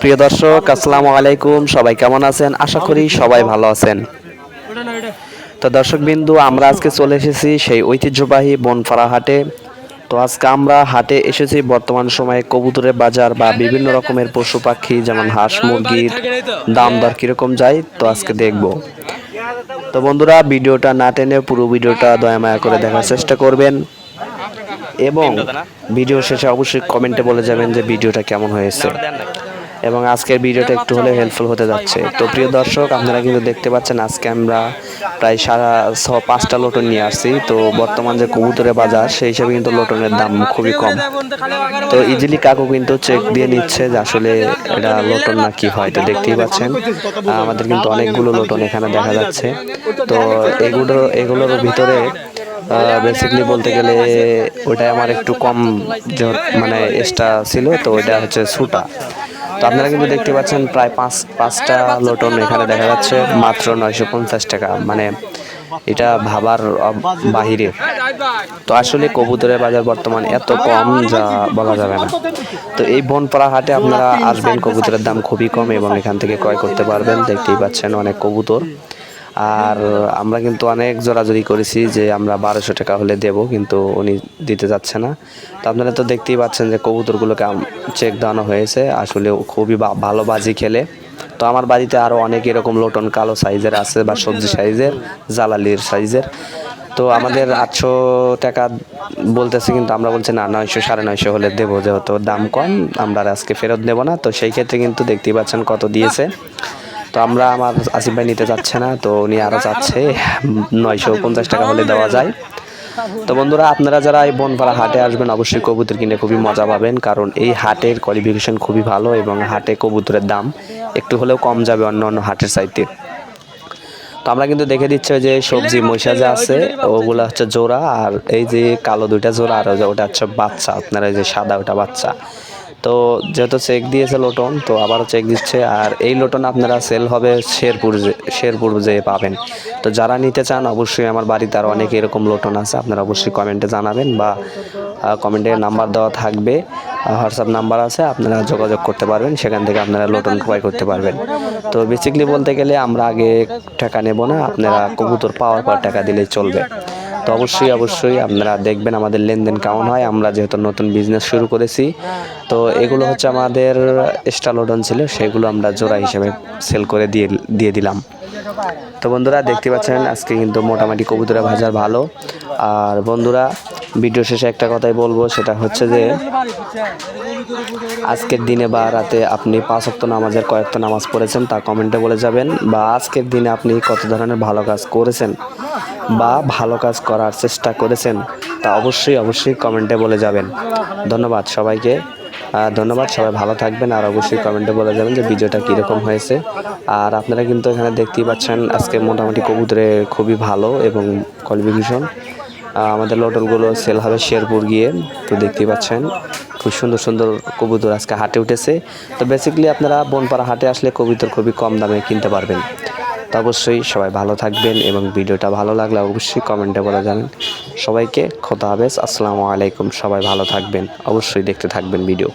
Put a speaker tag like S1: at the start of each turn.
S1: প্রিয় দর্শক, আসসালামু আলাইকুম। সবাই কেমন আছেন? আশা করি সবাই ভালো আছেন। তো দর্শক বিন্দু আমরা আজকে চলে এসেছি সেই ঐতিহ্যবাহী বনফাড়া হাটে তো আজকে আমরা হাটে এসেছি। বর্তমান সময়ে কবুতরের বাজার বা বিভিন্ন রকমের পশু পাখি, যেমন হাঁস মুরগির দাম দর কীরকম যায়, তো আজকে দেখব। তো বন্ধুরা, ভিডিওটা না টেনে পুরো ভিডিওটা দয়া মায়া করে দেখার চেষ্টা করবেন। এবং ভিডিও শেষে অবশ্যই কমেন্টে বলে যাবেন যে ভিডিওটা কেমন হয়েছে। এবং আজকের ভিডিওটা একটু হলে হেল্পফুল হতে যাচ্ছে। তো প্রিয় দর্শক আপনারা কিন্তু দেখতে পাচ্ছেন আজকে আমরা প্রায় সারা ছ পাঁচটা লোটন নিয়ে আসছি। তো বর্তমান যে কবুতরের বাজার সেই হিসাবে কিন্তু লোটনের দাম খুবই কম। তো ইজিলি কাকু কিন্তু চেক দিয়ে নিচ্ছে যে আসলে এটা লোটন না কি হয়। তো দেখতেই পাচ্ছেন আমাদের কিন্তু অনেকগুলো লোটন এখানে দেখা যাচ্ছে। তো এগুলো এগুলোর ভিতরে বেসিকলি বলতে গেলে ওটাই আমার একটু কম মানে এক্সট্রা ছিল, তো ওইটা হচ্ছে সুটা তো আপনারা কিন্তু দেখতে পাচ্ছেন প্রায় পাঁচ, পাঁচটা লোটন এখানে দেখা যাচ্ছে, মাত্র নয়শো পঞ্চাশ টাকা। মানে এটা ভাবার বাহিরে। তো আসলে কবুতরের বাজার বর্তমান এত কম যা বলা যাবে না। তো এই বনপাড়া হাটে আপনারা আসবেন, কবুতরের দাম খুবই কম এবং এখান থেকে ক্রয় করতে পারবেন। দেখতেই পাচ্ছেন অনেক কবুতর। আর আমরা কিন্তু অনেক জোরাজুরি করেছি যে আমরা বারোশো টাকা হলে দেব, কিন্তু উনি দিতে যাচ্ছে না। তো আপনারা তো দেখতেই পাচ্ছেন যে কবুতরগুলোকে চেক দেওয়ানো হয়েছে। আসলে খুবই ভালো বাজি খেলে। তো আমার বাড়িতে আরও অনেক এরকম লোটন কালো সাইজের আছে বা সবজি সাইজের জালালির সাইজের। তো আমাদের আটশো টাকা বলতেছে, কিন্তু আমরা বলছি, না, নয়শো, সাড়ে নয়শো হলে দেবো, যেহেতু দাম কম, আমরা আজকে ফেরত নেব না। তো সেই ক্ষেত্রে কিন্তু দেখতেই পাচ্ছেন কত দিয়েছে। তো আমরা আমার আসিফ ভাই নিতে যাচ্ছে না, তো উনি আরও যাচ্ছে, নয়শো পঞ্চাশ টাকা হলে দেওয়া যায়। তো বন্ধুরা, আপনারা যারা এই বনপাড়া হাটে আসবেন, অবশ্যই কবুতর কিনে খুবই মজা পাবেন, কারণ এই হাটের কোয়ালিফিকেশন খুবই ভালো এবং হাটে কবুতরের দাম একটু হলেও কম যাবে অন্য অন্য হাটের চাইতে তো আমরা কিন্তু দেখে দিচ্ছি যে সবজি মহিষা যে আছে, ওগুলো হচ্ছে জোড়া, আর এই যে কালো দুইটা জোড়া, আর ওটা হচ্ছে বাচ্চা, আপনারা যে সাদা ওটা বাচ্চা। তো যেহেতু চেক দিয়েছে লোটন তো আবারও চেক দিচ্ছে। আর এই লোটন আপনারা সেল হবে শেরপুর শেরপুর যে পাবেন। তো যারা নিতে চান, অবশ্যই আমার বাড়িতে আরও অনেক এরকম লোটন আছে। আপনারা অবশ্যই কমেন্টে জানাবেন বা কমেন্টে নাম্বার দেওয়া থাকবে। হোয়াটসঅ্যাপ নাম্বার আছে, আপনারা যোগাযোগ করতে পারবেন। সেখান থেকে আপনারা লোটন ক্রয় করতে পারবেন। তো বেসিকলি বলতে গেলে আমরা আগে টাকা নেব না, আপনারা কবুতর পাওয়ার পর টাকা দিলেই চলবে। তো অবশ্যই অবশ্যই আপনারা দেখবেন আমাদের লেনদেন কেমন হয়। আমরা যেহেতু নতুন বিজনেস শুরু করেছি তো এগুলো হচ্ছে আমাদের স্টালোডন ছিল সেগুলো আমরা জোড়া হিসেবে সেল করে দিয়ে দিয়ে দিলাম। তো বন্ধুরা দেখতে পাচ্ছেন আজকে কিন্তু মোটামুটি কবুতরের ভাজার ভালো। আর বন্ধুরা ভিডিও শেষে একটা কথাই বলব সেটা হচ্ছে যে আজকের দিনে বা রাতে আপনি পাঁচ অক্ত নামাজের কয়েকটা নামাজ পড়েছেন তা কমেন্টে বলে যাবেন বা আজকের দিনে আপনি কত ধরনের ভালো কাজ করেছেন। বা ভালো কাজ করার চেষ্টা করেছেন, তা অবশ্যই অবশ্যই কমেন্টে বলে যাবেন। ধন্যবাদ সবাইকে। ধন্যবাদ, সবাই ভালো থাকবেন, আর অবশ্যই কমেন্টে বলে যাবেন যে ভিডিওটা কীরকম হয়েছে। আর আপনারা কিন্তু এখানে দেখতেই পাচ্ছেন, আজকে মোটামুটি কবুতরে খুবই ভালো এবং কোয়ালিফিকেশন আমাদের লটলগুলো সেল হবে শেরপুর গিয়ে, তো দেখতেই পাচ্ছেন, খুব সুন্দর সুন্দর কবুতর আজকে হাটে উঠেছে। তো বেসিক্যালি আপনারা বনপাড়া হাটে আসলে কবুতর খুবই কম দামে কিনতে পারবেন। তো অবশ্যই সবাই ভালো থাকবেন এবং ভিডিওটা ভালো লাগলে অবশ্যই কমেন্টে বলে জানেন। সবাইকে খোদা হাফেজ, আসসালামু আলাইকুম, সবাই ভালো থাকবেন, অবশ্যই দেখতে থাকবেন ভিডিও।